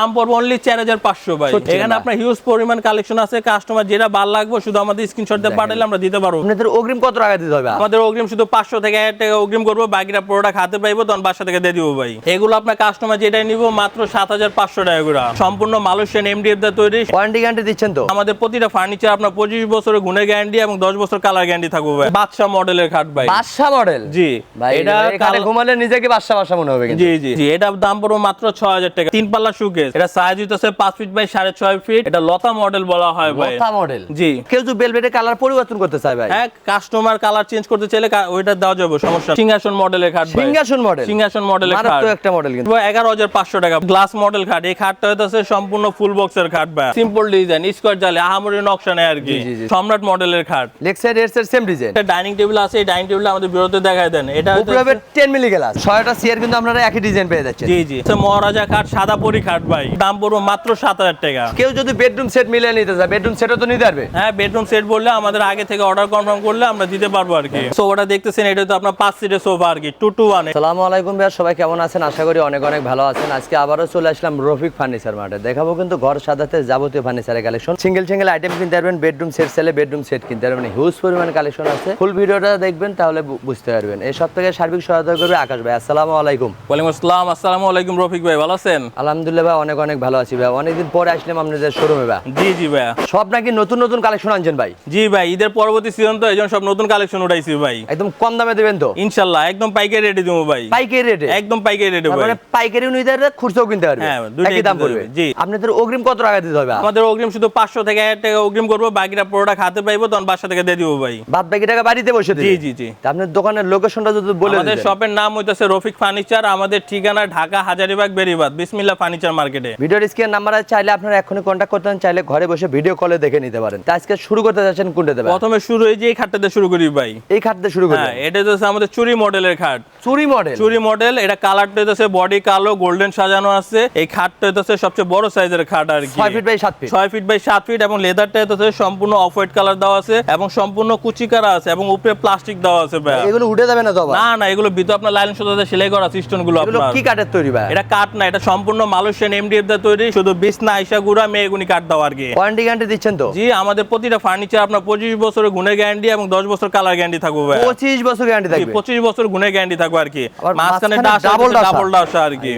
দাম পড়বে অনলি চার হাজার পাঁচশো ভাই। এখানে আপনার হিউজ পরিমাণ কালেকশন আছে কাস্টমার যেটা ভালো লাগবে শুধু আমাদের স্ক্রিনশট দিয়ে পাঠালে আমরা দিতে পারব। আপনাদের অগ্রিম কত টাকা দিতে হবে? আমাদের অগ্রিম শুধু পাঁচশো থেকে এক টাকা অগ্রিম করব বাকিটা প্রোডাক্ট হাতে পাইবো তখন বাসা থেকে দিয়ে দিবো ভাই। এগুলো আপনার কাস্টমার যেটাই নিবো মাত্র সাত হাজার পাঁচশো টাকা করে। সম্পূর্ণ মালয়েশিয়ান এমডিএফ দিয়ে তৈরি। ওয়ারেন্টি গ্যারান্টি দিচ্ছেন তো? আমাদের প্রতিটা ফার্নিচার আপনার পঁচিশ বছরের গুণের গ্যারান্টি এবং দশ বছর কালার গ্যারান্টি থাকবে ভাই। বাদশা মডেলের খাট ভাই। বাদশা মডেল জি। ভাই এটা ঘুমালে নিজেকে বাদশা বাসা মনে হবে জি জি জি। এটার দাম পড়বে মাত্র ছয় হাজার টাকা। তিন পাল্লা সুকেস এটা সাইজ হইতেছে ফিট বাই সাড়ে ছয় ফিট এটা লতা মডেল বলা হয় ভাই। লতা মডেল জি। কেউ যদি কালার পরিবর্তন করতে চায় ভাই। হ্যাঁ কাস্টমার কালার চেঞ্জ করতে চাইলে ওইটা দেওয়া যাবে সমস্যা সিংহাসন মডেলের খাট সিংহাসন মডেল সিংহাসন মডেলের খাট। একটা মডেল কিন্তু। এগারো হাজার পাঁচশো টাকা। গ্লাস মডেল খাট। এই খাটটা হইতেছে সম্পূর্ণ ফুল বক্সের খাট ভাই। সিম্পল ডিজাইন স্কোয়ার জালে আহামরি নকশা নেই আর কি। সম্রাট মডেলের খাট। লেগ সাইড এর সেম ডিজাইন একটা ডাইনিং টেবিল আছে এই ডাইনিং টেবিল আমাদের বিরতে দেখায় দেন। এটা উপরে হবে হইতেছে- 10 মিলি গ্লাস ছয়টা চেয়ার কিন্তু আপনারা একই ডিজাইন পেয়ে যাচ্ছেন জি জি। মহারাজা খাট সাদা পরি খাট ভাই। দাম পড়ব মাত্র সাত হাজার টাকা। কেউ যদি বেডরুম সেট মিলিয়ে নিতে চায় বেডরুম সেটও তো নিতে পারবে। হ্যাঁ বেডরুম সেট বললে আমাদের আগে থেকে অর্ডার কনফার্ম করলে আমরা দিতে পারব আর কি। সোফাটা দেখতেছেন এটা তো আপনার পাঁচ সিটের সোফা আর কি টু টু ওয়ান আলাইকুম ভাইয়া সবাই কেমন আছেন? আশা করি অনেক অনেক ভালো আছেন। আজকে আবারও চলে আসলাম রফিক ফার্নিচার মার্টে। দেখাবো কিন্তু ঘর সাজাতে যাবতীয় ফার্নিচারের কালেকশন সিঙ্গেল সিঙ্গেল আইটেম কিনতে পারবেন বেডরুম সেট সেলে বেডরুম সেট কিনতে পারবেন। হিউজ পরিমাণ কালেকশন আছে। ফুল ভিডিওটা দেখবেন তাহলে বুঝতে পারবেন। এই সব থেকে সার্বিক সহায়তা করবে আকাশ ভাই। আসসালামু আলাইকুম। ওয়ালাইকুম আসসালাম। আসসালামু আলাইকুম রফিক ভাই ভালো আছেন? আলহামদুলিল্লাহ ভাই অনেক অনেক ভালো আছি ভাই। অনেকদিন পরে আসলাম আপনাদের শোরুমে ভাই। জি জি ভাইয়া সব নাকি নতুন নতুন কালেকশন আনছেন ভাই? জি ভাই ঈদের পরবর্তী সিজন তো এই জন্য সব নতুন কালেকশন উঠাইছি ভাই। একদম কম দামে দেবেন তো? ইনশাল্লাহ একদম পাইকারি রেডি দেবো ভাই। পাইকারি রেটে একদম পাইকারি রেডি ভাই মানে পাইকারিও নিতে পারবে খুচরাও কিনতে পারবে। হ্যাঁ, একই দাম পড়বে? জি। আপনাদের অগ্রিম কত টাকা দিতে হবে? আমাদের অগ্রিম শুধু পাঁচশো থেকে এক টাকা অগ্রিম করব বাকিটা প্রোডাক্ট হাতে পাইবো তখন বাসা থেকে দিয়ে দিবো ভাই। বাদ বাকি টাকা বাড়িতে বসে দিবে? জি জি জি। তা আপনার দোকানের লোকেশনটা যদি বলে আমাদের শপের নাম হইতেছে রফিক ফার্নিচার আমাদের ঠিকানা ঢাকা হাজারিবাগ বেরিবাদ। বিসমিল্লা ফার্নিচার মার্কেটে। ভিডিওর স্ক্রিন নাম্বার আছে চাইলে আপনারা এখনই কন্ট্যাক্ট করতে পারেন, চাইলে ঘরে বসে ভিডিও কলে দেখে নিতে পারেন। তা আজকে শুরু করতে যাচ্ছেন কোনটা দেবেন? প্রথমে শুরু এই যে এই খাটটাতে শুরু করি ভাই। এই খাট দিয়ে শুরু করি। হ্যাঁ এটা হচ্ছে আমাদের চুরি মডেলের খাট। চুরি মডেল? চুরি মডেল এটা কালারটা হচ্ছে বডি কালো গোল্ডেন সাজানো আছে। এই খাটটা হচ্ছে সবচেয়ে বড় সাইজের খাট আর কি। ছয় ফিট বাই সাত ফিট ছয় ফিট বাই সাত ফিট এবং লেদারটা হচ্ছে সম্পূর্ণ অফ হোয়াইট কালার দেওয়া আছে এবং সম্পূর্ণ কুচি করা আছে এবং উপরে প্লাস্টিক দেওয়া আছে ভাই এগুলো উঠে যাবে না তো? না না এগুলো ভিতরে আপনার লাইন সুতাতে সেলাই করা সিস্টেমগুলো এগুলো আপনার। কি কাঠের তৈরি ভাই এটা কাঠ না এটা সম্পূর্ণ মালয়েশিয়ান এমডিএফ দিয়ে তৈরি শুধু বিছনা আইসা গুড়া মেয়েগুনি কাঠ দেওয়া আর কি। ওয়ারেন্টি গ্যারান্টি দিচ্ছেন তো? জি আমাদের প্রতিটা ফার্নিচার আপনার পঁচিশ বছরের গুণের গ্যারান্টি এবং দশ বছর কালার গ্যারান্টি থাকবে ভাই পঁচিশ বছর গ্যারান্টি থাকবে। পঁচিশ বছর গুণের গ্যারান্টি থাকবে আর কি। মাঝখানে ডাসা। ডাবল ডাসা আর কি।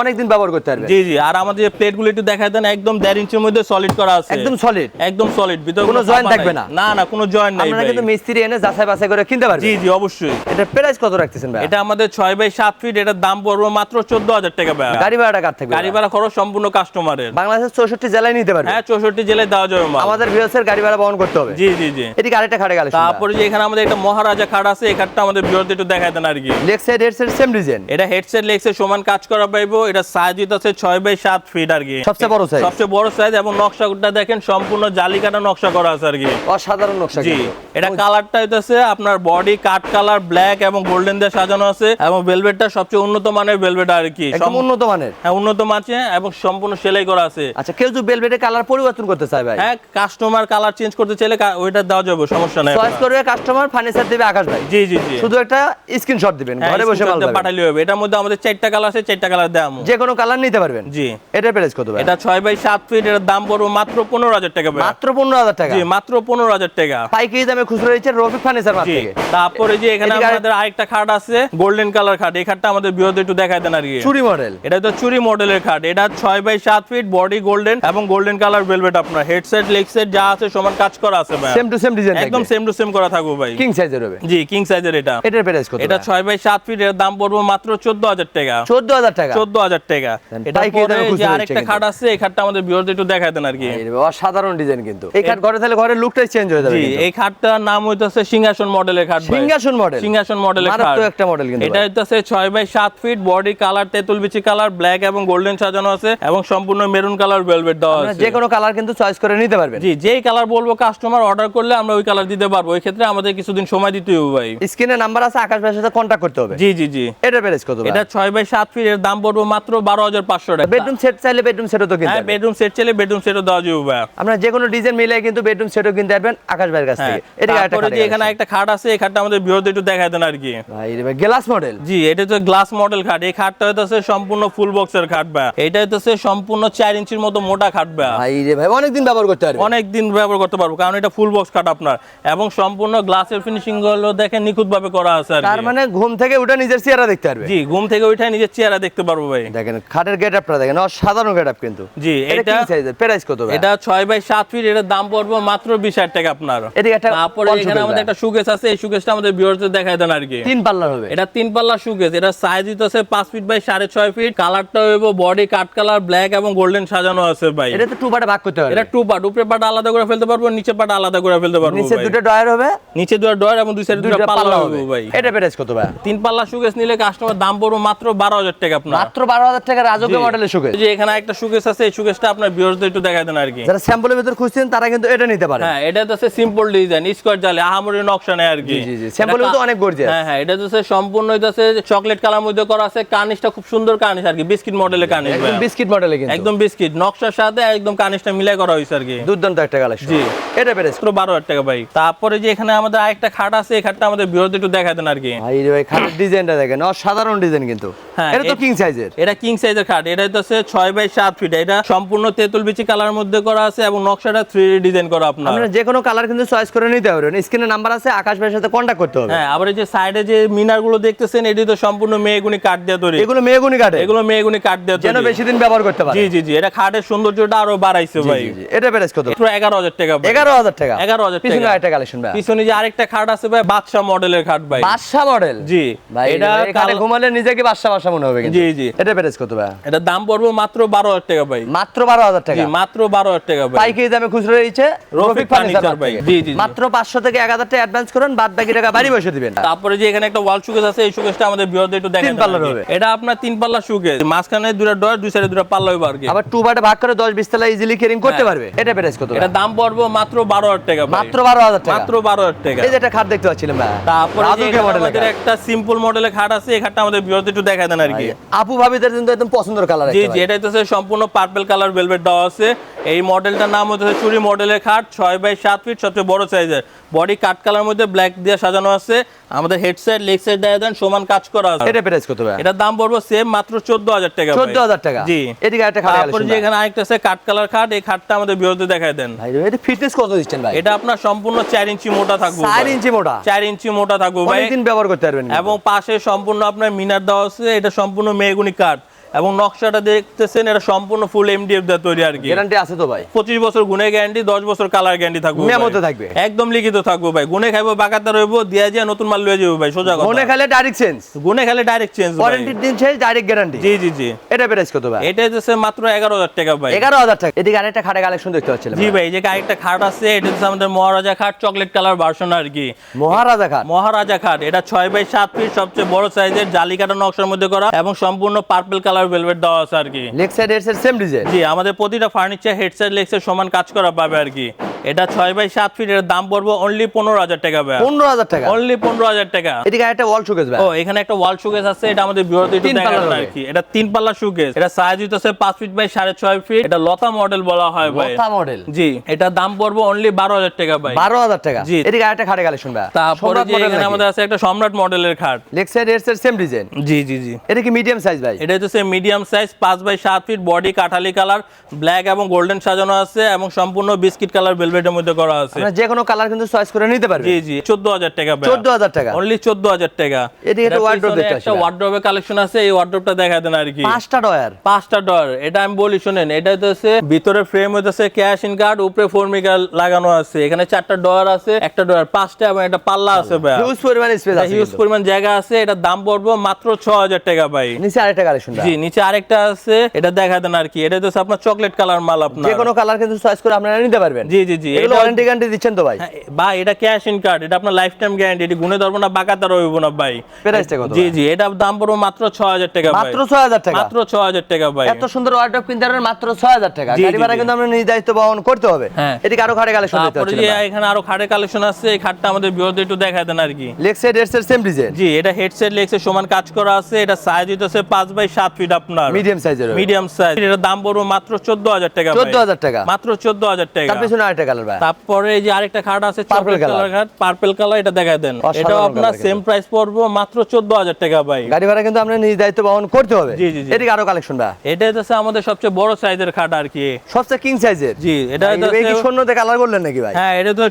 অনেকদিন ব্যবহার করতে জি জি আর আমাদের যে প্লেটগুলো একটু দেখায় দেন একদম দেড় ইঞ্চির মধ্যে সলিড করা আছে। একদম সলিড একদম সলিড ভিতরে কোনো joint থাকবে না? না না কোনো জয়েন্ট নাই আপনারা কিন্তু মিস্ত্রি এনে যাচাই বাছাই করে কিনতে পারবেন। জি জি অবশ্যই। এটা প্রাইস কত রাখতেছেন ভাই এটা আমাদের ছয় বাই সাত ফিট এটার দাম পড়বে মাত্র চোদ্দ হাজার টাকা ভাই গাড়ি ভাড়াটা কার থাকবে গাড়ি ভাড়া খরচ সম্পূর্ণ কাস্টমারের বাংলাদেশের চৌষট্টি জেলায় নিতে পারবে। হ্যাঁ চৌষট্টি জেলায় দেওয়া যাবে আমাদের ভিউসের গাড়ি ভাড়া বহন করতে হবে। জি জি জি। এদিকে আরেকটা খাটে গেলে তারপরে যে এখানে আমাদের একটা মহারাজা খাট আছে এই খাটটা আমাদের বিরোধী একটু দেখায় দেন আর কি। Leg side head side same design এটা হেডসেট লেগসের সমান কাজ করা পাইবো। এটা সাইজ আছে ছয় বাই সাত ফিট আর কি। সবচেয়ে বড় size? সবচেয়ে বড় সাইজ এবং নকশাটা দেখেন সম্পূর্ণ জালি কাটা নকশা করা আছে আর কি। অসাধারণ নকশা জি। এটা কালারটা হইতেছে আপনার বডি কাট কালার ব্ল্যাক এবং গোল্ডেন দিয়ে সাজানো আছে এবং ভেলভেটটা সবচেয়ে উন্নত মানের ভেলভেট আর কি। একদম উন্নত মানের। হ্যাঁ উন্নত মাছে এবং সম্পূর্ণ সেলাই করা আছে। আচ্ছা কেউ যদি বেলভেটের কালার পরিবর্তন করতে চায় ভাই? হ্যাঁ কাস্টমার কালার চেঞ্জ করতে চাইলে ওইটা দেওয়া যাবে সমস্যা নাই চয়েস করবে কাস্টমার ফার্নিচার দেবে আকাশ ভাই। জি জি জি। শুধু একটা স্ক্রিনশট দিবেন হ্যাঁ, ঘরে বসে মাল। পাঠালে হবে। এটার মধ্যে আমাদের চারটা কালার আছে চারটা কালার দেওয়া যে কোনো কালার নিতে পারবেন। জি। এটার প্রাইস কত ভাই? এটা ছয় বাই সাত ফিট এটার দাম পড়বে মাত্র পনেরো হাজার টাকা ভাই। মাত্র পনেরো হাজার টাকা। জি মাত্র পনেরো হাজার টাকা। পাইকারি দামে খুচরো দিচ্ছে রফিক ফার্নিচার মার্ট জি থেকে। তারপরে যে এখানে আমাদের আরেকটা খাট আছে গোল্ডেন কালার খাট। এই খাটটা আমাদের বিরোধী একটু দেখায় দেন আর কি। চুরি মডেল এটা তো চুরি মডেলের খাট। এটা ছয় বাই সাত ফিট বডি গোল্ডেন এবং গোল্ডেন কালার ভেলভেট আপনার। হেডসেট লেগ সেট যা আছে সমান কাজ করা আছে ভাই সেম টু সেম ডিজাইন একদম সেম টু সেম করা থাকবে ভাই। কিং সাইজের হবে। জি কিং সাইজের এটা। এটার প্রাইস কত এটা ছয় বাই সাত ফিট এর দাম পড়বে মাত্র চোদ্দ হাজার টাকা। চোদ্দ হাজার টাকা? চোদ্দ হাজার টাকা। এটা যে আরেকটা খাট আছে এই খাটটা আমাদের একটু দেখায় দেন আর কি। অসাধারণ ডিজাইন কিন্তু। এই খাট ঘরে তাহলে ঘরের লুকটাই চেঞ্জ হয়ে যাবে জি এই খাটটার নাম হইতেছে সিংহাসন মডেলের খাট ভাই। সিংহাসন মডেল সিংহাসন মডেলের খাট। একটা মডেল কিন্তু এটা। হইতেছে ছয় বাই সাত ফিট বডি কালার তেঁতুল বিচি কালার ব্ল্যাক এবং গোল্ডেন সাজানো আছে এবং সম্পূর্ণ মেরুন কালার ভেলভেট দেওয়া আছে। যে কোনো কালার কিন্তু চয়েস করে নিতে পারবেন। জি যেই কালার বলব কাস্টমার অর্ডার করলে আমরা ওই কালার দিতে পারব। ওই ক্ষেত্রে আমাদের কিছুদিন সময় দিতে হবে ভাই। স্ক্রিনে নাম্বার আছে আকাশ ভাইয়ের সাথে কন্ট্যাক্ট করতে হবে। জি জি জি। এটার প্রাইস কত এটা ছয় বাই সাত ফিট এর দাম পড়বে মাত্র বারো হাজার পাঁচশো টাকা। বেডরুম সেট চাইলে বেডরুম সেটও তো কিনতে হ্যাঁ বেডরুম সেট চলে বেডরুম সেটও দেওয়া যাবে ভাই। আপনারা যে কোনো ডিজাইন মিলিয়ে কিন্তু বেডরুম সেটও কিনতে পারবেন আকাশ ভাইয়ের কাছ হ্যাঁ থেকে আরেকটা তারপরে খাটে যে এখানে একটা খাট আছে এই খাটটা আমাদের বিরোধী একটু দেখায় দেন আর কি। ভাই ভাই গ্লাস মডেল জি এটা তো গ্লাস মডেল খাট। এই খাটটা হইতেছে সম্পূর্ণ ফুল বক্সের খাট ভাই। এটা এটা হচ্ছে সম্পূর্ণ চার ইঞ্চির মতো মোটা খাট ভাই রে ভাই অনেকদিন ব্যবহার করতে পারবে। অনেক দিন ব্যবহার করতে পারব কারণ এটা ফুল বক্স খাট আপনার। এবং সম্পূর্ণ গ্লাসের ফিনিশিংগুলো দেখেন নিখুঁত ভাবে করা আছে আর তার মানে ঘুম থেকে উঠে নিজের চেহারা দেখতে পারবে? জি ঘুম থেকে উঠে নিজের চেহারা দেখতে পারব ভাই। দেখেন খাটের গেট আপটা দেখেন অসাধারণ গেট আপ কিন্তু। জি, এটা এটা- প্রাইস কত ভাই? এটা ছয় বাই সাত ফিট এটার দাম পড়বে মাত্র বিশ হাজার টাকা আপনার। এদিকে একটা তারপরে এখানে আমাদের একটা সুকেস আছে এই সুকেসটা আমাদের ভিউয়ারদের দেখায় দেন আর কি। তিন পাল্লার হবে। এটা তিন পাল্লা সুকেস এটা সাইজ হইতেছে পাঁচ ফিট বাই সাড়ে ছয় ফিট কালারটা হইব বডি কালার ব্ল্যাক এবং গোল্ডেন সাজানো আছে ভাই। এটা তো টু পার্টে ভাগ করতে পারবে এটা টু পার্ট উপরে পার্ট আলাদা করে ফেলতে পারব নিচে পার্ট আলাদা করে ফেলতে পারব নিচে দুটো ডয়ার হবে। নিচে দুটো ডয়ার এবং দুই সাইডে দুটো পাল্লা হবে হবে। ভাই। এটা প্রাইস কত ভাই? তিন পাল্লা সুকেস নিলে কাস্টমার দাম পড়বে মাত্র বারো হাজার টাকা আপনার। মাত্র বারো হাজার টাকা রাজকীয় মডেলের এই যে এখানে একটা সুকেস আছে এই সুকেসটা আপনার ভিউয়ারদের একটু দেখায় দেন আর কি। যারা স্যাম্পলের ভিতর খুঁজছেন তারা কিন্তু এটা নিতে পারে। হ্যাঁ এটা হচ্ছে সিম্পল ডিজাইন স্কোয়ার জালে আহামরি নকশা নেই আর কি। জি, জি, এটা তো অনেক gorgeous। হ্যাঁ হ্যাঁ এটা হচ্ছে সম্পূর্ণ হইতাছে চকলেট কালার মধ্যে করা আছে কানিশটা খুব সুন্দর কানিশ আর কি বিস্কিট মডেলের কানিশ একদম বিস্কিট মডেলে কিন্তু। একদম বিস্কিট নকশার সাথে একদম কানিশটা মিলাই করা হয়েছে আর কি। দুর্দান্ত একটা কালেকশন জি। এটা প্রাইস বারো হাজার টাকা ভাই। তারপরে যে এখানে আমাদের আরেকটা খাট আছে এই খাটটা আমাদের বিরোধী একটু দেখা দেন আর কি। ভাই ভাই খাটের ডিজাইনটা দেখেন অসাধারণ ডিজাইন কিন্তু। হ্যাঁ, এটা তো কিং সাইজের এটা কিং সাইজের খাট। এটা হচ্ছে ছয় বাই সাত ফিট এটা সম্পূর্ণ তেঁতুল বিচি কালার মধ্যে করা আছে এবং নকশাটা থ্রি ডিজাইন করা আপনার। আপনারা যে কোনো কালার কিন্তু চয়েস করে নিতে পারবেন। স্ক্রিনে নাম্বার আছে আকাশ ভাইয়ের সাথে কন্ট্যাক্ট করতে হবে। হ্যাঁ আবার এই যে সাইডে যে মিনারগুলো দেখতেছেন এটি তো সম্পূর্ণ মেয়েগুনি কাঠ দিয়ে তৈরি। এগুলো মেয়েগুনি কাটে এগুলো মেয়েগুনি কাঠ দিয়ে যেন বেশি দিন ব্যবহার করতে পারে। জি জি জি এটা খাটের সৌন্দর্যটা আরও বাড়াইছে ভাই। এটা প্রাইস কত? মাত্র এগারো হাজার টাকা ভাই। এগারো হাজার টাকা। এগারো হাজার পিছনে টাকা। একটা কালেকশন ভাই। পিছনে যে আরেকটা খাট আছে ভাই বাদশা মডেলের খাট ভাই। বাদশা মডেল জি। ভাই এটা ঘুমালে নিজেকে বাদশা বাদশা মনে হবে কিন্তু। জি জি। এটা প্রাইস কত ভাই? এটা দাম পড়বে মাত্র বারো হাজার টাকা ভাই। মাত্র বারো হাজার জি মাত্র বারো হাজার টাকা ভাই। পাইকারি দামে খুচরো দিচ্ছে রফিক ফার্নিচার ভাই। জি, জি। মাত্র পাঁচশো থেকে এক হাজার টাকা অ্যাডভান্স করুন বাদ বাকি টাকা বাড়ি বসে দিবেন। তারপরে যে এখানে একটা ওয়াল সুকেস আছে এই সুকেসটা আমাদের বিরোধী একটু দেখেন। এটা আপনার তিন পাল্লা সুকেস মাঝখানে দুটো ডর দুই সাইডে দুটো পাল্লা হইব আর কি। আবার টু বাটে ভাগ করে দশ বিশ তলা ইজিলি কেরিং করতে হ্যাঁ। পারবে। এটা প্রাইস কত এটা দাম পড়বে মাত্র বারো হাজার টাকা মাত্র বারো হাজার টাকা। মাত্র বারো হাজার টাকা। এই যে একটা খাট দেখতে পাচ্ছিলাম ভাই। তারপরে আমাদের একটা সিম্পল মডেলের খাট আছে এই খাটটা আমাদের একটু দেন আর কি। আপু ভাবিদের কিন্তু একদম পছন্দের কালার জি জি সম্পূর্ণ পার্পল কালার ভেলভেট দেওয়া আছে। এই মডেলটার নাম হচ্ছে চুরি মডেলের খাট ছয় বাই সাত ফিট সবচেয়ে বড় সাইজের বডি কাট কালার মধ্যে ব্ল্যাক দিয়ে সাজানো আছে। আমাদের হেড সাইড লেগ সাইড দেয় দেন সমান কাজ করা আছে। এটা প্রাইস কত ভাই? এটার দাম পড়বে সেম মাত্র চোদ্দ হাজার টাকা ভাই। চোদ্দ হাজার জি। এদিকে একটা খাট তারপরে যে এখানে আরেকটা আছে কাট কালার খাট এই খাটটা আমাদের দেখায় দেন। ভাই এটা ফিটনেস কত দিচ্ছেন ভাই? এটা আপনার সম্পূর্ণ চার ইঞ্চি মোটা থাকবে চার ইঞ্চি মোটা? ইঞ্চি মোটা থাকবে ভাই অনেকদিন ব্যবহার করতে পারবেন এবং পাশে সম্পূর্ণ আপনার মিনার দেওয়া আছে এটা সম্পূর্ণ মেগুনি কাঠ। এবং নকশাটা দেখতেছেন এটা সম্পূর্ণ ফুল এমডিএফ দিয়ে তৈরি আর কি। গ্যারান্টি আছে তো ভাই। পঁচিশ বছর গুনে গ্যারান্টি দশ বছর কালার গ্যারান্টি থাকবে। মেমোতে থাকবে। একদম লিখিত থাকব ভাই। গুনে খাইবো বাকাতে রইবো দিয়া দিয়া নতুন মাল লয়ে যাব ভাই সোজা কথা। খেলে ডাইরেক্ট চেঞ্জ গুনে খেলে ডাইরেক্ট চেঞ্জ ওয়ারেন্টির দিন শেষ ডাইরেক্ট গ্যারান্টি জি জি জি। এটা প্রাইস কত ভাই? এটা হচ্ছে মাত্র এগারো হাজার টাকা ভাই। এগারো হাজার টাকা। এদিকে আরেকটা খাটে কালেকশন দেখতে পাচ্ছিলাম জি ভাই এই যে আরেকটা খাট আছে এটা হচ্ছে আমাদের মহারাজা খাট চকলেট কালার ভার্সন আর কি। মহারাজা খাট? মহারাজা খাট এটা ছয় বাই সাত ফিট সবচেয়ে বড় সাইজের জালি কাটা নকশার মধ্যে করা এবং সম্পূর্ণ পার্পল কালার ভেলভেট দেওয়া আছে আর কি। লেগ সাইড এর সেম ডিজাইন জি আমাদের প্রতিটা ফার্নিচার হেডসেট লেগসের সমান কাজ করা পাবে আর কি। এটা ছয় বাই সাত ফিট এর দাম পড়বে অনলি পনেরো হাজার টাকা ভাই পনেরো হাজার টাকা? অনলি পনেরো হাজার টাকা। এদিকে একটা ওয়াল শোকেস ভাই ও এখানে একটা ওয়াল শোকেস আছে এটা আমাদের বিরতি একটু আর কি এটা তিন পাল্লা শোকেস এটা সাইজ হইতেছে পাঁচ ফিট বাই সাড়ে ছয় ফিট এটা লতা মডেল বলা হয় ভাই। লতা মডেল জি এটা দাম পড়বে অনলি বারো হাজার টাকা ভাই। বারো হাজার টাকা। জি। এদিকে আরেকটা খাটে কালেকশন ভাই তারপরে যে এখানে আমাদের আছে একটা সম্রাট মডেলের খাট। লেগ সাইড এর সেম ডিজাইন জি জি জি। এটা কি মিডিয়াম সাইজ ভাই। এটা হচ্ছে মিডিয়াম সাইজ পাঁচ বাই সাত ফিট বডি কাঠালি কালার ব্ল্যাক এবং গোল্ডেন সাজানো আছে এবং সম্পূর্ণ বিস্কিট কালার ভেলভেটের মধ্যে করা আছে। যে কোনো কালার কিন্তু চয়েস করে নিতে পারবেন। জি জি চোদ্দ হাজার টাকা চোদ্দ হাজার টাকা। অনলি চোদ্দ হাজার টাকা। এদিকে একটা একটা। কালেকশন আছে এই ওয়ার্ড্রোবটা দেখা দেন আর কি। পাঁচটা ডয়ার। পাঁচটা ডর এটা আমি বলি শুনেন এটা হচ্ছে ভিতরে ফ্রেম হইতেছে ক্যাশ ইন কার্ড উপরে ফর্মিকা লাগানো আছে। এখানে চারটা ডর আছে একটা ডর পাঁচটা এবং একটা পাল্লা আছে ভাই হিউজ পরিমাণ স্পেস আছে হিউজ পরিমাণ জায়গা আছে এটার দাম পড়ব মাত্র ছ হাজার টাকা ভাই। নিচে আরেকটা কালেকশন জি নিচে আরেকটা আছে এটা দেখা দেন আর কি। এটা হচ্ছে আপনার চকলেট কালার মাল আপনার। যে কোনো কালার কিন্তু চয়েস করে আপনারা নিতে পারবেন। জি জি জি। এগুলো এটা ওয়ারেন্টি গ্যারান্টি দিচ্ছেন তো ভাই। হ্যাঁ, ভাই এটা ক্যাশ ইন কার্ড এটা আপনার লাইফ টাইম গ্যারান্টি এটা গুনে ধরবো না বাকাতা রইব না ভাই। প্রাইসটা কত জি জি এটা দাম পড়ব মাত্র ছ হাজার টাকা ভাই। মাত্র ছয় হাজার টাকা? মাত্র ছ হাজার টাকা ভাই। এত সুন্দর ওয়ার্ডরোব কিনতে পারবেন মাত্র ছয় হাজার টাকা। গাড়ি ভাড়া কিন্তু আমরা নিজ দায়িত্ব বহন করতে হবে। হ্যাঁ। এদিকে আরও খাটে কালেকশন পাচ্ছিলাম যে এখানে আরও খাটের কালেকশন আছে এই খাটটা আমাদের বিরোধী একটু দেখা দেন আর কি। লেগ সাইড এর সেম ডিজাইন জি এটা হেডসেট লেগসের সমান কাজ করা আছে এটা সাইজ হইতেছে পাঁচ বাই সাত ফিট আপনার মিডিয়াম সাইজের মিডিয়াম সাইজ এটার দাম পড়ব মাত্র চোদ্দ হাজার টাকা। মাত্র চোদ্দ হাজার টাকা। তার পিছনে আরেকটা কালার ভাই। তারপরে এই যে আরেকটা খাট আছে Purple কালার খাট পার্পল কালার এটা দেখায় দেন। অসাধারণ আপনার সেম প্রাইস পড়ব মাত্র টাকা ভাই। গাড়ি ভাড়া কিন্তু নিজ দায়িত্ব বহন করতে হবে। জি, জি, জি। এদিকে আরও কালেকশন ভাই। এটা হচ্ছে আমাদের সবচেয়ে বড় সাইজের খাট আর কি। সবচেয়ে কিং সাইজের জি এটা কি শূন্যতে কালার করলেন নাকি ভাই? হ্যাঁ এটা তো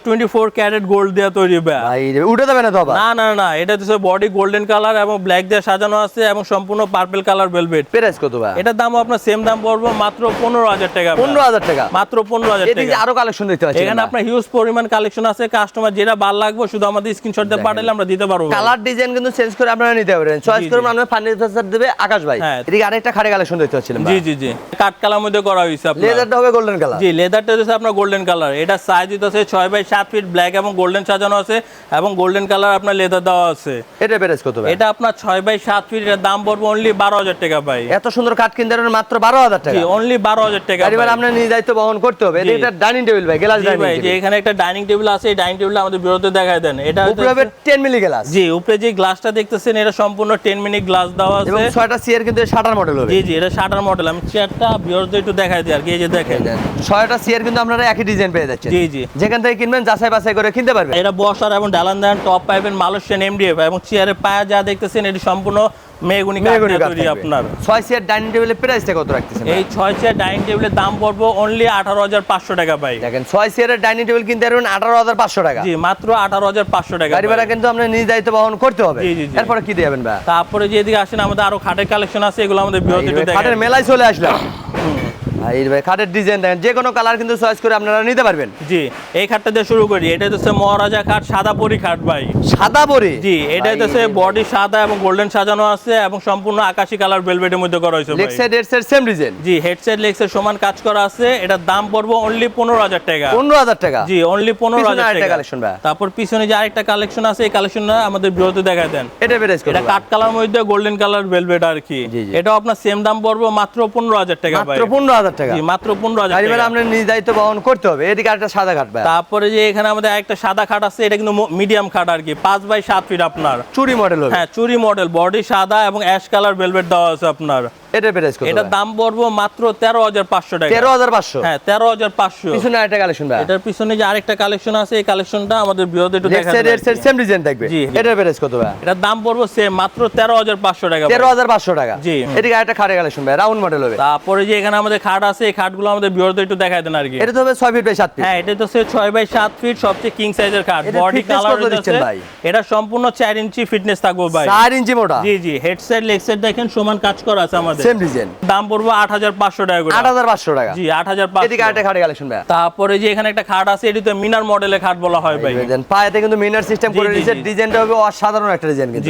ক্যারেট গোল্ড দিয়ে তৈরি ভাই। ভাই উঠে যাবে না তো না না না এটা হচ্ছে বডি গোল্ডেন কালার এবং ব্ল্যাক দিয়ে সাজানো আছে এবং সম্পূর্ণ পার্পল কালার ভেলভেট প্রাইস কত ভাই? এটার আপনার সেম দাম পড়ব মাত্র পনেরো হাজার টাকা ভাই। পনেরো হাজার টাকা। মাত্র পনেরো হাজার এদিকে টাকা। আরও কালেকশন দেখতে পাচ্ছি এখানে আপনার হিউজ পরিমাণ কালেকশন আছে। কাস্টমার যেটা ভালো লাগবে শুধু আমাদের স্ক্রিনশট দিয়ে পাঠালে আমরা দিতে পারব। কালার ডিজাইন কিন্তু চেঞ্জ করে আপনারা নিতে পারেন চয়েস করে জি। ফার্নিচার দেবে আকাশ ভাই। হ্যাঁ। এদিকে আরেকটা খাড়ে কালেকশন দেখতে পাচ্ছিলাম জি জি জি। কাঠ কালার মধ্যে করা আপনার। হবে গোল্ডেন কালার জি লেদারটা হচ্ছে আপনার গোল্ডেন কালার এটা সাইজ হচ্ছে ছয় বাই সাত ফিট ব্ল্যাক এবং গোল্ডেন সাজানো আছে এবং গোল্ডেন কালার আপনার লেদার দেওয়া আছে। এটা প্রাইস কত ভাই? এটা আপনার ছয় বাই সাত ফিট এটার দাম পড়বে অনলি বারো হাজার টাকা ভাই। এত সুন্দর কাঠ কিনতে মাত্র বারো হাজার টাকা। অনলি বারো হাজার টাকা ভাড়া আপনার নিজ দায়িত্ব বহন করতে হবে। এটা ডাইনিং টেবিল ভাই গ্লাস ডাইনিং ভাই যে এখানে একটা ডাইনিং টেবিল আছে এই ডাইনিং টেবিল আমাদের বিরতে দেখায় দেন। এটা উপরে হবে 10 মিলি গ্লাস জি উপরে যে গ্লাসটা দেখতেছেন এটা সম্পূর্ণ টেন মিনিট গ্লাস দেওয়া এবং আছে ছয়টা সিয়ার কিন্তু শাটার মডেল হবে। জি জি এটা শাটার মডেল আমি চেয়ারটা বিরতে একটু দেখাই দিই আর কি এই যে দেখেন। ছয়টা সিয়ার কিন্তু আপনারা একই ডিজাইন পেয়ে যাচ্ছেন। জি জি। যেখান থেকে কিনবেন যাচাই বাছাই করে কিনতে পারবেন। এটা বসার এবং ডালান দেন টপ পাইবেন মালয়েশিয়ান এমডিএফ এবং চেয়ারের পায়া যা দেখতেছেন এটি সম্পূর্ণ মেগুনি তৈরি আপনার। ছয় ডাইনিং টেবিলের প্রাইসটা কত রাখতেছেন এই ছয় চেয়ার ডাইনিং টেবিলের দাম পড়ব অনলি আঠারো হাজার পাঁচশো টাকা ভাই। দেখেন ছয় ডাইনিং টেবিল কিনতে পারবেন আঠারো হাজার পাঁচশো টাকা। জি মাত্র আঠারো হাজার পাঁচশো টাকা গাড়ি ভাড়া কিন্তু আপনার নিজ দায়িত্ব বহন করতে হবে। জি, জি, জি। এরপরে কি দেবেন ভাই? তারপরে যে এদিকে আসেন আমাদের আরও খাটের কালেকশন আছে এগুলো আমাদের খাটের মেলায় চলে আসলাম। ভাই ভাই খাটের ডিজাইন দেখেন যে কোনো কালার কিন্তু চয়েস করে আপনারা নিতে পারবেন। জি এই খাটটা দিয়ে শুরু করি এটা হচ্ছে মহারাজা খাট সাদা পরি খাট ভাই। সাদা পরি? জি এটা হচ্ছে বডি সাদা এবং গোল্ডেন সাজানো আছে এবং সম্পূর্ণ আকাশি কালার ভেলভেটের মধ্যে করা হয়েছে leg side head same design জি হেডসেট লেগসের সমান কাজ করা আছে এটার দাম পড়ব অনলি পনেরো হাজার টাকা। পনেরো হাজার টাকা? জি অনলি হাজার টাকা। collection ভাই। তারপর পিছনে যে আরেকটা কালেকশন আছে এই কালেকশনটা আমাদের বিরতি দেখা দেন। এটা এটা কালার মধ্যে গোল্ডেন কালার ভেলভেট আর কি। জি। আপনার সেম দাম পড়ব মাত্র পনেরো হাজার টাকা ভাই। মাত্র পনেরো হাজার টাকা। মাত্র পনেরো হাজার গাড়ি ভাড়া আপনার নিজ দায়িত্ব বহন করতে হবে এদিকে একটা সাদা খাট ভাই। তারপরে যে এখানে আমাদের একটা সাদা খাট আছে এটা কিন্তু মিডিয়াম খাট আর কি পাঁচ বাই সাত ফিট আপনার। চুরি মডেল হ্যাঁ চুরি মডেল বডি সাদা এবং অ্যাশ কালার ভেলভেট দেওয়া আছে আপনার। এটা প্রাইস কত এটার দাম পড়ব মাত্র তেরো হাজার পাঁচশো টাকা। তেরো হাজার পাঁচশো? হ্যাঁ তেরো হাজার পাঁচশো। পিছনে আরেকটা কালেকশন ভাই। এটার পিছনে যে আরেকটা কালেকশন আছে এই কালেকশনটা আমাদের একটু দেখা সেম ডিজাইন থাকবে। এটা প্রাইস কত ভাই? এটার দাম পড়ব সেম মাত্র তেরো হাজার পাঁচশো টাকা তেরো হাজার পাঁচশো টাকা। জি। এদিকে আরেকটা খাটে কালেকশন ভাই রাউন্ড মডেল হবে। তারপরে যে এখানে আমাদের খাট আছে এই খাটগুলো আমাদের একটু দেন আর কি। এটা তো হবে ছয় ফিট বাই সাত ফিট হ্যাঁ এটা তো সে ছয় বাই সাত ফিট সবচেয়ে কিং সাইজের খাট। বডি কালার ভাই? এটা সম্পূর্ণ চার ইঞ্চি ফিটনেস থাকব ভাই। চার ইঞ্চি মোটা? জি জি হেড সাইড লেগ সাইড দেখেন সমান কাজ করা আছে আমাদের। Same design. দাম পড়ব আট হাজার পাঁচশো টাকা করে। আট হাজার পাঁচশো টাকা। জি আট হাজার এদিকে আরেকটা কালেকশন ভাই তারপরে যে এখানে একটা খাট আছে এটি তো মিনার মডেলের খাট বলা হয় ভাই। দেখেন, পায়েতে কিন্তু মিনার সিস্টেম করে দিয়েছে। ডিজাইনটা হবে অসাধারণ একটা ডিজাইন কিন্তু।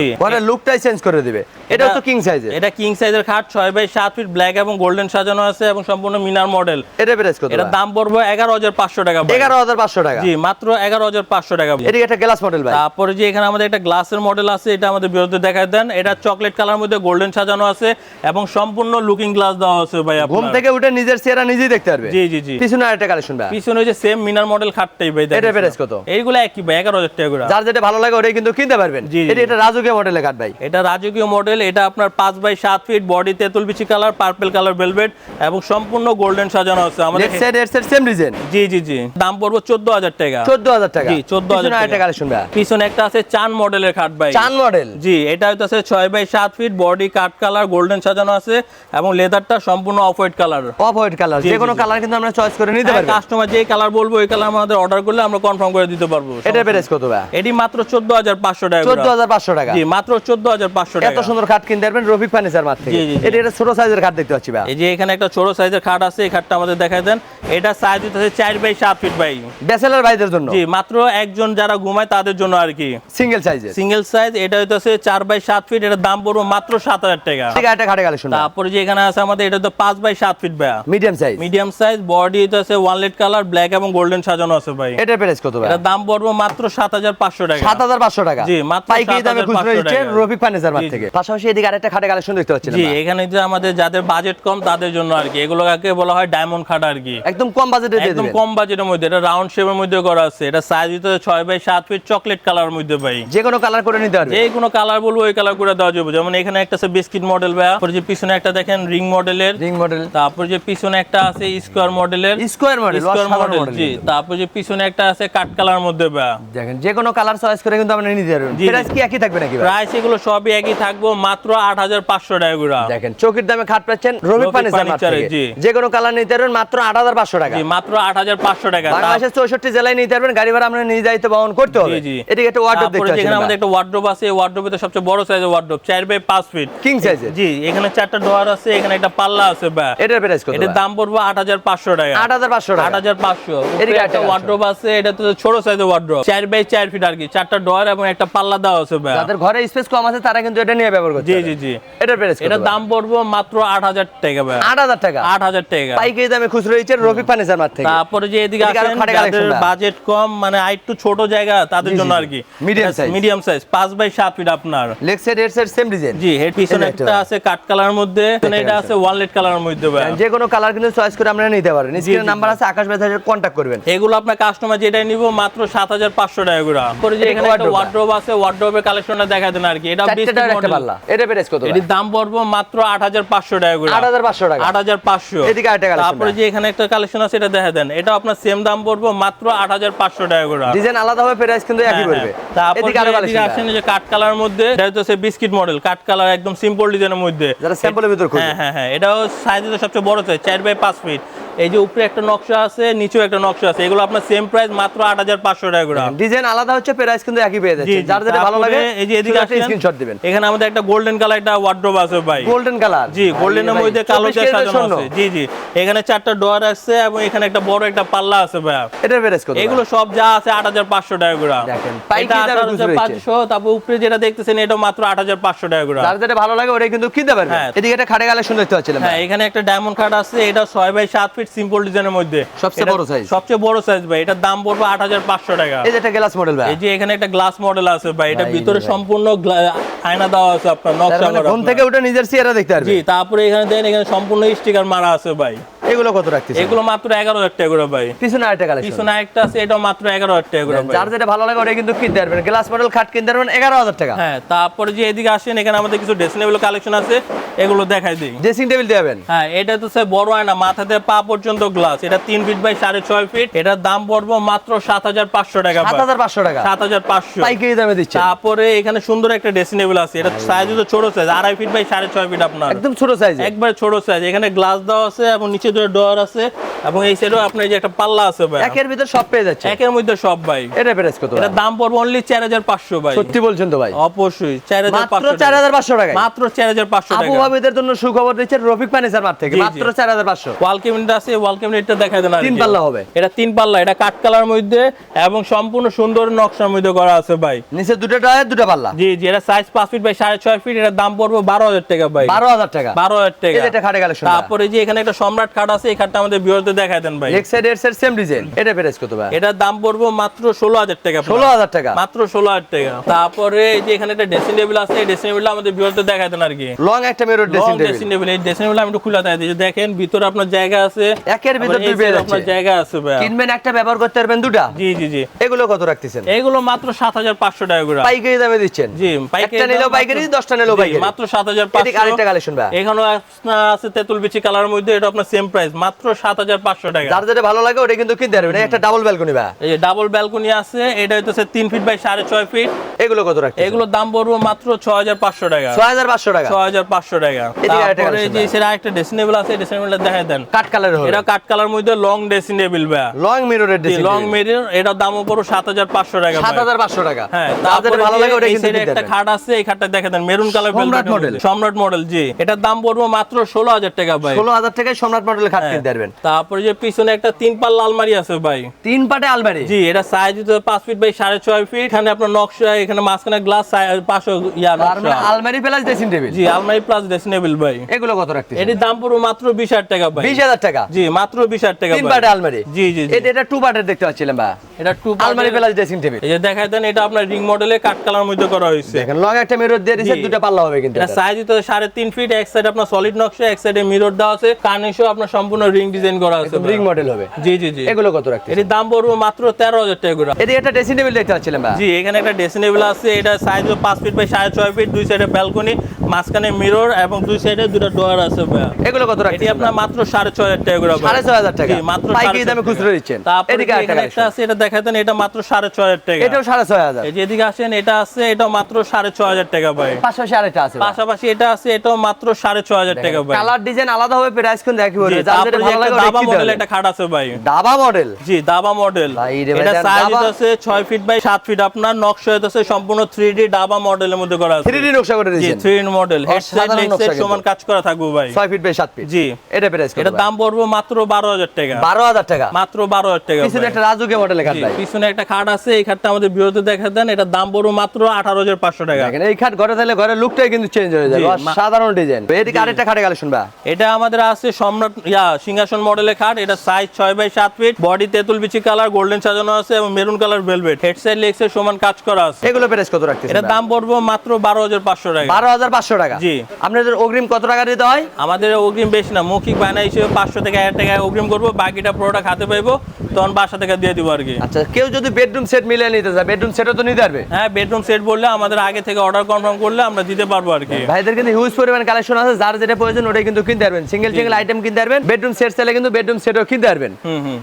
লুকটাই চেঞ্জ করে দিবে। এটাও তো কিং সাইজের এটা কিং সাইজের খাট ছয় বাই সাত ফিট ব্ল্যাক এবং গোল্ডেন সাজানো আছে এবং সম্পূর্ণ মিনার মডেল এটা প্রাইস কত এটার দাম পড়বে এগারো হাজার পাঁচশো টাকা ভাই। এগারো হাজার পাঁচশো টাকা। জি মাত্র এগারো হাজার পাঁচশো টাকা ভাই। এদিকে একটা গ্লাস মডেল ভাই। তারপরে যে এখানে আমাদের একটা গ্লাসের মডেল আছে এটা আমাদের বিরুদ্ধে দেখায় দেন। এটা চকলেট কালার মধ্যে গোল্ডেন সাজানো আছে এবং সম্পূর্ণ লুকিং গ্লাস দেওয়া আছে ভাই ঘুম থেকে উঠে নিজের চেহারা নিজেই দেখতে পারবে। জি জি জি। পিছনে আরেকটা কালেকশন ভাই। পিছনে যে সেম মিনার মডেল খাটটাই ভাই দেখেন। এটা price কত? এইগুলো একই ভাই এগারো হাজার টাকা করে। যার যেটা ভালো লাগে ওটাই কিন্তু কিনতে পারবেন। এটা। এটা রাজকীয় মডেলের কাঠ ভাই। এটা রাজকীয় মডেল এটা আপনার পাঁচ বাই সাত ফিট বডি তেঁতুল বিচি কালার পার্পল কালার ভেলভেট এবং সম্পূর্ণ গোল্ডেন সাজানো আছে আমাদের সাইড এর সাইড সেম ডিজাইন জি জি জি। দাম পড়ব চোদ্দ হাজার টাকা। চোদ্দ হাজার টাকা। জি, 14,000 পিছনে টাকা। কালেকশন ভাই। পিছনে একটা আছে চান মডেলের খাট ভাই। চান মডেল জি এটা হইতাছে ছয় বাই সাত feet body cut colour golden সাজানো আছে এবং লেদারটা সম্পূর্ণ off white colour off white colour যে কোনো। কালার কিন্তু আমরা চয়েস করে নিতে পারবেন কাস্টমার যে কালার বলব ওই কালার আমাদের অর্ডার করলে আমরা কনফার্ম করে দিতে পারব। এটা প্রাইস কত ভাই? এটি মাত্র চোদ্দ হাজার পাঁচশো টাকা করে। চোদ্দ হাজার পাঁচশো টাকা। জি মাত্র চোদ্দ হাজার পাঁচশো এত সুন্দর খাট কিনতে পারবেন রফিক ফার্নিচার মার্ট থেকে। জি, জি, জি। এটা এটা ছোট সাইজের খাট দেখতে পাচ্ছি ভাই। এই যে এখানে একটা ছোট সাইজের খাট আছে এই খাটটা আমাদের দেখাই দেন। এটা সাইজ হচ্ছে চার বাই সাত ফিট বাই ব্যাচেলার ভাইদের জন্য। জি মাত্র একজন যারা ঘুমায় তাদের জন্য আর কি। সিঙ্গেল সাইজের সিঙ্গেল সাইজ এটা হইতেছে চার বাই সাত ফিট এটার দাম পড়বে মাত্র সাত হাজার টাকা। ঠিক আছে এটা খাটে কালেকশন তারপরে যে এখানে আছে আমাদের এটা তো পাঁচ বাই সাত ফিট ভাই medium size medium size body হইতেছে ওয়ানলেট কালার ব্ল্যাক এবং গোল্ডেন সাজানো আছে ভাই। এটা প্রাইস কত ভাই এটার দাম পড়ব মাত্র সাত হাজার পাঁচশো টাকা। সাত হাজার পাঁচশো টাকা। জি, মাত্র পাইকারি দামে 7,500 খুচরো দিচ্ছে টাকা। রফিক ফার্নিচার জি। থেকে। পাশাপাশি এদিকে আরেকটা খাটে কালেকশন দেখতে পাচ্ছি জি এখানে যে আমাদের যাদের বাজেট কম তাদের জন্য আর কি। এগুলো কাকে বলা হয় ডায়মন্ড খাট আর কি। একদম কম বাজেটে দিয়ে একদম কম বাজেটের মধ্যে। এটা রাউন্ড শেপের মধ্যে করা আছে। এটা সাইজ হচ্ছে ছয় বাই সাত ফিট চকলেট কালার মধ্যে ভাই। যে কোনো কালার করে নিতে পারবে যে কোনো কালার বলব ওই কালার করে দেওয়া যাবে। যেমন এখানে একটা আছে বিস্কিট মডেল ভাই তারপরে যে পিছনে পিছনে একটা দেখেন রিং মডেলের। Ring model. তারপর যে পিছনে একটা আছে স্কোয়ার মডেলের। স্কোয়ার মডেল স্কোয়ার মডেল জি। তারপর যে পিছনে একটা আছে কাট কালার মধ্যে দেখেন যে কোনো কালার চয়েস করে কিন্তু আপনি নিতে পারবেন। প্রাইস কি একই থাকবে নাকি প্রাইস এগুলো সবই একই থাকব মাত্র আট হাজার পাঁচশো টাকা করে। দেখেন চৌকির দামে খাট পাচ্ছেন রবি ফার্নিচার জি। যে কোনো কালার নিতে পারবেন মাত্র আট হাজার পাঁচশো টাকা। জি মাত্র আট হাজার পাঁচশো টাকা। বাংলাদেশের চৌষট্টি জেলায় নিতে পারবেন গাড়ি ভাড়া আমরা নিয়ে যাইতে বহন করতে হবে। জি। এদিকে একটা ওয়ার্ডরোব দেখতে পাচ্ছেন আমাদের একটা ওয়ার্ড্রোব আছে ওয়ার্ড্রোবে তো সবচেয়ে বড় সাইজের ওয়ার্ড্রোব চার বাই পাঁচ ফিট কিং সাইজের জি এখানে চারটা ডোয়ার আছে এখানে একটা পাল্লা আছে বা এটার প্রাইস কত এটার দাম পড়ব আট হাজার পাঁচশো টাকা। আট হাজার পাঁচশো আট টাকা হাজার পাঁচশো। এদিকে একটা একটা আছে। ওয়ার্ড্রোব আছে। এটা তো ছোট সাইজের ওয়ার্ড্রোব চার বাই চার ফিট আর কি চারটা ডোয়ার এবং একটা পাল্লা দেওয়া আছে বা যাদের ঘরে স্পেস কম আছে তারা কিন্তু এটা নিয়ে ব্যবহার করতে জি। জি জি। এটার প্রাইস এটার দাম পড়ব মাত্র আট হাজার টাকা ভাই আট হাজার টাকা? আট হাজার টাকা। পাইকারি দামে খুচরো দিচ্ছে রফিক ফার্নিচার মার্ট থেকে। তারপরে যে এদিকে আসেন যাদের বাজেট কম মানে আর একটু ছোট জায়গা তাদের জন্য আর কি। Medium size। মিডিয়াম সাইজ পাঁচ বাই সাত ফিট আপনার। লেগ সাইড এর সাইড সেম ডিজাইন জি হেড পিছনে একটা। একটা আছে কাট কালার মধ্যে এটা আছে ওয়ানলেট কালারের মধ্যে ভাই। যে কোনো কালার কিন্তু চয়েস করে আপনারা নিতে পারেন। স্ক্রিনে নাম্বার আছে আকাশ বেথাজের কন্ট্যাক্ট করবেন। এগুলো আপনার কাস্টমার যেটা নিব মাত্র সাত হাজার পাঁচশো টাকা করে। পরে যে এখানে একটা ওয়ার্ড্রোব আছে ওয়ার্ড্রোবের কালেকশনটা দেখা দেন আর কি। এটা চারটে টায়ার একটা পাল্লা। এটা প্রাইস কত এটির দাম পড়ব মাত্র আট হাজার পাঁচশো টাকা করে। আট হাজার পাঁচশো টাকা। আট হাজার পাঁচশো। এদিকে আরেকটা collection তারপরে যে এখানে একটা কালেকশন আছে এটা দেখা দেন। এটা আপনার সেম দাম পড়ব মাত্র আট হাজার পাঁচশো টাকা করে। ডিজাইন আলাদা হবে প্রাইস কিন্তু একই হ্যাঁ, পড়বে। হ্যাঁ। তারপর এদিকে আরও কালেকশন এই যে কাট কালার মধ্যে এটা হচ্ছে বিস্কিট মডেল কাট কালার একদম সিম্পল ডিজাইনের মধ্যে। যারা হ্যাঁ হ্যাঁ হ্যাঁ এটাও সাইজ সবচেয়ে বড় চাই চার বাই পাঁচ ফিট এই যে উপরে একটা নকশা আছে নিচেও একটা নকশা আছে। এগুলো আপনার সেম প্রাইস মাত্র আট হাজার পাঁচশো টাকা করে। ডিজাইন আলাদা হচ্ছে প্রাইস কিন্তু একই পেয়ে যাচ্ছে। যার যেটা ভালো লাগে এই যে এদিকে আসেন স্ক্রিনশট দিবেন। এখানে আমাদের একটা গোল্ডেন কালার একটা ওয়ার্ড্রোব আছে ভাই। গোল্ডেন কালার জি গোল্ডেনের মধ্যে কালো দিয়ে সাজানো আছে। জি জি। এখানে চারটা ডোয়ার আছে এবং এখানে একটা বড় একটা পাল্লা আছে ভাই এটা প্রাইস কত এগুলো সব যা আছে আট হাজার পাঁচশো টাকা করে। দেখেন, এটা পাইকারি দামে আঠারো খুচরো হাজার দিচ্ছে। পাঁচশো তারপর উপরে যেটা দেখতেছেন এটা মাত্র আট হাজার পাঁচশো টাকা করে। যার যেটা ভালো লাগে ওটাই কিন্তু কিনতে পারবেন। হ্যাঁ। এদিকে একটা খাটে কালেকশন দেখতে পাচ্ছিলাম। হ্যাঁ এখানে একটা ডায়মন্ড কার্ড আছে এটা ছয় বাই সাত ফিট সিম্পল ডিজাইনের মধ্যে। সবচেয়ে বড় সাইজ সবচেয়ে বড় সাইজ ভাই। এটার দাম পড়বে আট হাজার পাঁচশো টাকা। এই যে একটা গ্লাস মডেল ভাই। এই যে এখানে একটা গ্লাস মডেল আছে ভাই। এটা ভিতরে সম্পূর্ণ আয়না দেওয়া আছে আপনার নকশা মানে করা ঘুম থেকে ওটা নিজের চেহারা দেখতে পারবে। জি তারপরে এখানে দেন এখানে সম্পূর্ণ স্টিকার মারা আছে ভাই। এগুলো কত রাখতেছে এগুলো মাত্র এগারো হাজার টাকা করে ভাই। পিছনে আরেকটা কালেকশন পিছনে একটা আছে এটাও মাত্র এগারো হাজার টাকা করে ভাই। যার যেটা ভালো লাগে ওটাই কিন্তু কিনতে পারবেন। গ্লাস মডেল খাট কিনতে পারবেন এগারো হাজার টাকা। হ্যাঁ তারপরে যে এদিকে আসেন এখানে আমাদের কিছু ড্রেসনেবল কালেকশন আছে এগুলো দেখাই দিই। ড্রেসিং টেবিল দেবেন হ্যাঁ এটা তো স্যার বড় আয়না মাথা থেকে পা পর্যন্ত গ্লাস এটা তিন ফিট বাই সাড়ে ছয় ফিট এটার দাম পড়ব মাত্র সাত হাজার পাঁচশো টাকা সাত হাজার পাঁচশো টাকা। সাত হাজার পাঁচশো। পাইকারি দামে দিচ্ছে তারপরে এখানে সুন্দর একটা ড্রেসিং টেবিল আছে। এটা সাইজ তো ছোট সাইজ আড়াই ফিট বাই সাড়ে ছয় ফিট আপনার। একদম ছোট সাইজ একবার ছোট সাইজ এখানে গ্লাস দেওয়া আছে এবং নিচে দুটো ডোর আছে এবং এই সাইডেও আপনার যে একটা পাল্লা আছে ভাই। একের ভিতর সব পেয়ে যাচ্ছে। একের মধ্যে সব ভাই। এটা প্রাইস কত এটার দাম পড়বে অনলি চার হাজার পাঁচশো ভাই। সত্যি বলছেন তো ভাই? অবশ্যই চার হাজার মাত্র পাঁচশো চার হাজার পাঁচশো টাকা মাত্র চার হাজার পাঁচশো আবু টাকা। ভাবিদের জন্য সুখবর দিচ্ছে রফিক ফার্নিচার মার্ট থেকে। মাত্র চার হাজার পাঁচশো। ওয়াল ক্যাবিনেট আছে ওয়াল ক্যাবিনেটটা দেখা দেন আর তিন পাল্লা হবে। এটা তিন পাল্লা এটা কাঠ কালার মধ্যে এবং সম্পূর্ণ সুন্দর নকশার মধ্যে করা আছে ভাই। নিচে দুটো টায়ার দুটো পাল্লা। জি জি এটা সাইজ পাঁচ ফিট বাই সাড়ে ছয় ফিট এটার দাম পড়বে বারো হাজার টাকা ভাই। বারো হাজার টাকা। বারো হাজার এই যে টাকা একটা খাটে কালেকশন তারপরে যে এখানে একটা সম্রাট কাঠ আছে এই কাঠটা আমাদের বিরতে দেখাই দেন ভাই। লেগ সাইড এর সাইড সেম ডিজাইন এটা প্রাইস কত ভাই? এটার দাম পড়বে মাত্র ষোলো হাজার টাকা আপনার। ষোলো হাজার টাকা। মাত্র ষোলো হাজার টাকা। তারপরে এই যে এখানে একটা ড্রেসিং টেবিল আছে এই ড্রেসিং টেবিলটা আমাদের বিরতে দেখাই দেন আর কি। লং একটা mirror dressing long dressing table এই ড্রেসিং টেবিল আমি একটু খুলে দেখাই দিই। দেখেন ভিতরে আপনার জায়গা আছে একের ভিতর দুই side যাচ্ছে। আপনার জায়গা আছে ভাই কিনবেন একটা ব্যবহার করতে পারবেন দুটা? জি জি জি। এগুলো কত রাখতেছেন? এইগুলো মাত্র সাত হাজার পাঁচশো টাকা করে। পাইকারি দামে দিচ্ছেন? জি একটা নিলেও পাইকারি দশটা নিলেও জি, পাইকারি। মাত্র সাত হাজার এদিকে আরেকটা কালেকশন ভাই। এখানেও আছে তেঁতুল বিচি কালার মধ্যে এটা আপনার সেম প্রাইস মাত্র সাত হাজার পাঁচশো টাকা। যার যেটা ভালো লাগে ওটা কিন্তু কিনতে পারবেন এই একটা ডাবল ব্যালকনি ভাই। এই যে ডাবল ব্যালকনি আছে এটা হচ্ছে তিন ফিট বাই সাড়ে ছয় ফিট এগুলো কত রাখতেছেন এগুলোর দাম পড়ব মাত্র ছ হাজার পাঁচশো টাকা। ছয় হাজার পাঁচশো টাকা। ছ হাজার পাঁচশো টাকা। এদিকে তারপরে collection যে। সেটা একটা ড্রেসিং আছে দেখাই দেন। কাট কালারের হবে এটা কাঠ কালার মধ্যে লং ড্রেসিং টেবিল ভাই লং মিররের ড্রেসিং লং মেরির এটার দাম পড়ো সাত হাজার পাঁচশো টাকা সাত ভাই। হাজার পাঁচশো টাকা। হ্যাঁ যার যেটা ভালো লাগে ওটা এই কিন্তু একটা খাট আছে এই খাটটা দেখে দেন maroon colour Samrat model। Samrat model জি। এটার দাম পড়ব মাত্র ষোলো হাজার টাকা ভাই। ষোলো হাজার টাকায় সম্রাট মডেলের খাট হ্যাঁ। কিনতে পারবেন তারপরে যে পিছনে একটা তিন পাল্লা আলমারি আছে ভাই। তিন পাটে আলমারি? জি এটা সাইজ পাঁচ ফিট বাই সাড়ে ছয় ফিট এখানে আপনার নকশা এখানে মাঝখানে গ্লাস পাঁচশো ইয়া মানে আলমারি প্লাস ড্রেসিং টেবিল জি আলমারি প্লাস ডেসিনেবল ভাই। এগুলো কত এটির দাম পড়ব মাত্র বিশ হাজার টাকা ভাই। বিশ হাজার টাকা? জি মাত্র বিশ হাজার টাকা তিন পাটে আলমারি? জি জি এটা এটা টু পার্টের দেখতে পাচ্ছিলাম ভাই। এটা টু আলমারি প্লাস ড্রেসিং টেবিল এই যে দেখাই দেন এটা আপনার রিং মডেলে কাঠ কালার মধ্যে করা হয়েছে। দেখেন লং একটা মিরর দিয়ে দিয়েছে দুটো পাল্লা হবে কিন্তু এটা সাইজ হচ্ছে সাড়ে তিন ফিট এক সাইড আপনার সলিড নকশা এক সাইডে মিরর দেওয়া আছে। কার্নিশও আপনার সম্পূর্ণ রিং ডিজাইন করা আছে রিং মডেল হবে। জি জি জি। এগুলো কত রাখতে এটির দাম পড়বে মাত্র তেরো হাজার টাকা করে। এদিকে একটা ড্রেসিং টেবিল দেখতে পাচ্ছিলাম ভাই। জি এখানে একটা ড্রেসিং টেবিল আছে। এটা সাইজ পাঁচ ফিট বাই সাড়ে ছয় ফিট দুই সাইডে ব্যালকনি মাঝখানে মিরর এবং দুই সাইডে দুটো ডোয়ার আছে ভাইয়া এগুলো কত রাখতে এটি আপনার মাত্র সাড়ে ছয় হাজার টাকা করে ভাইয়া। সাড়ে ছয় হাজার টাকা। জি, মাত্র পাইকারি দামে খুচরো। দিচ্ছেন। এদিকে এখানে একটা। আছে। এটা দেখাতেন এটা মাত্র সাড়ে ছয় হাজার টাকা। এটাও সাড়ে ছয় হাজার। এই যে এদিকে আসেন এটা আছে এটা মাত্র সাড়ে ছয় হাজার টাকা ভাই। পাশাপাশি আরেকটা আছে পাশাপাশি এটা আছে এটাও মাত্র সাড়ে ছয় হাজার টাকা ভাই। কালার ডিজাইন আলাদা হবে প্রাইস কোন দেখি বলবে তারপরে একটা দাবা মডেল একটা খাট আছে ভাই। দাবা মডেল জি দাবা মডেল ভাই রে ভাই, এটা সাইজ আছে ছয় ফিট বাই সাত ফিট আপনার নকশা হইতেছে সম্পূর্ণ থ্রি দাবা মডেলের মধ্যে করা আছে। 3D নকশা করে দিয়েছেন? Three D model headset leg set সমান কাজ করা থাকবে ভাই। 6 ফিট বাই 7 ফিট জি। এটা প্রাইস এটার দাম পড়বে মাত্র বারো হাজার টাকা। 12000 টাকা। মাত্র বারো হাজার টাকা পিছনে একটা রাজুকে মডেলের খাট ভাই। পিছনে একটা খাট আছে এই খাটটা আমাদের বিরতি দেখা দেন। এটার দাম পড়বে মাত্র আঠারো হাজার পাঁচশো টাকা। দেখেন এই খাট ঘরে থাকলে ঘরের লুকটাই কিন্তু চেঞ্জ হয়ে যাবে। সাধারণ ডিজাইন এদিকে আরেকটা খাটে কালেকশন এটা আমাদের আছে সম্রাট ইয়া সিংহাসন মডেলের খাট এটা সাইজ ছয় বাই সাত ফিট বডি তেঁতুল বিচি কালার গোল্ডেন সাজানো আছে এবং maroon colour velvet head side লেগসের সমান কাজ করা আছে। এগুলো প্রাইস কত রাখতেছেন এটার দাম পড়বে মাত্র বারো হাজার পাঁচশো টাকা। বারো হাজার পাঁচশো টাকা? জি। আপনাদের অগ্রিম কত টাকা দিতে হয়? আমাদের অগ্রিম বেশি না মৌখিক বায়না হিসেবে পাঁচশো থেকে হাজার টাকা অগ্রিম করব বাকিটা পুরোটা খাতে পাইবো তখন বাসা থেকে দিয়ে দিব আর কি। আচ্ছা কেউ যদি বেডরুম সেট মিলিয়ে নিতে চায় বেডরুম সেটও তো নিতে পারবে? হ্যাঁ বেডরুম সেট বললে আমাদের আগে থেকে অর্ডার কনফার্ম করলে আমরা দিতে পারব আর কি। ভাইদের কিন্তু হিউজ পরিমাণ কালেকশন আছে যার যেটা প্রয়োজন ওটাই কিন্তু কিনতে পারবেন। সিঙ্গেল সিঙ্গেল আইটেম কিনতে পারবেন বেডরুম সেট চাইলে কিন্তু বেডরুম সেটও কিনতে পারবেন।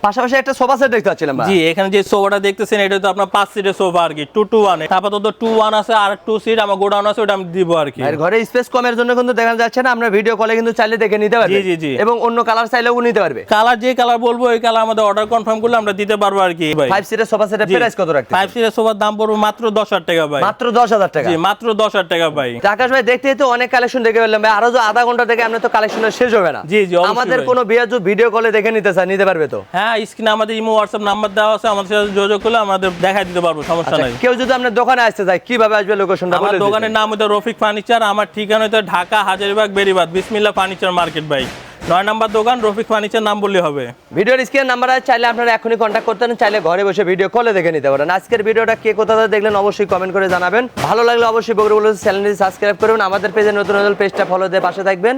পাশাপাশি একটা সোফা সেট দেখতে পাচ্ছিলাম জি এখানে যে সোফাটা দেখতেছেন এটা তো আপনার পাঁচ সিটের সোফা আর কি টু টু ওয়ান আপাতত টু ওয়ান আছে আর টু সিট আমার গোডাউন আছে ওটা আমি দিব আর কি। ভাইয়ের ঘরে স্পেস কমের জন্য কিন্তু দেখা যাচ্ছে না আমরা ভিডিও কলে কিন্তু চাইলে দেখে নিতে পারবে। জি, জি, জি। এবং অন্য কালার চাইলেও নিতে পারবে। কালার যে কালার বলব ওই কালার আমাদের অর্ডার কনফার্ম করলে আমরা দিতে পারব আর কি ভাই। ফাইভ সিটের সোফা সেটের প্রাইস কত রাখতে ফাইভ সিটের সোফার দাম পড়বে মাত্র দশ হাজার টাকা ভাই। মাত্র দশ হাজার টাকা। জি মাত্র দশ হাজার টাকা ভাই। আকাশ ভাই দেখতে তো অনেক কালেকশন দেখে ফেললাম ভাই। আরও আধা ঘণ্টা থেকে আমরা তো কালেকশন শেষ হবে না। জি, জি, আমাদের। কোনো বিয়ে যদি ভিডিও কলে দেখে নিতে চায় নিতে পারবে তো? হ্যাঁ স্ক্রিনে আমাদের ইমো হোয়াটসঅ্যাপ নাম্বার দেওয়া আছে আমাদের সাথে যোগাযোগ করলে আমাদের দেখাই দিতে পারব সমস্যা আচ্ছা, নাই। কেউ যদি আপনার দোকানে আসতে চায় কীভাবে আসবে লোকেশনটা আমার দোকানের নাম হচ্ছে রফিক ফার্নিচার আমার ঠিকানা হচ্ছে ঢাকা হাজারিবাগ বেরিবাদ বিসমিল্লা ফার্নিচার মার্কেট ভাই। নয় নাম্বার দোকান রফিক ফার্নিচার নাম বললে হবে। ভিডিওর স্ক্রিন নাম্বার আছে চাইলে আপনারা এখনই কন্ট্যাক্ট করতে পারেন চাইলে ঘরে বসে ভিডিও কলে দেখে নিতে পারেন। আজকের ভিডিওটা কে কোথা থেকে দেখলেন অবশ্যই কমেন্ট করে জানাবেন। ভালো লাগলে অবশ্যই বগুড়া বলে চ্যানেলটি সাবস্ক্রাইব করবেন আমাদের পেজে নতুন নতুন পেজটা ফলো দিয়ে পাশে থাকবেন।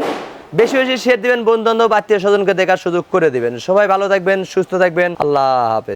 বেশি বেশি শেয়ার দিবেন বন্ধু বান্ধব আত্মীয় স্বজনকে দেখার সুযোগ করে দিবেন। সবাই ভালো থাকবেন, সুস্থ থাকবেন। আল্লাহ হাফেজ।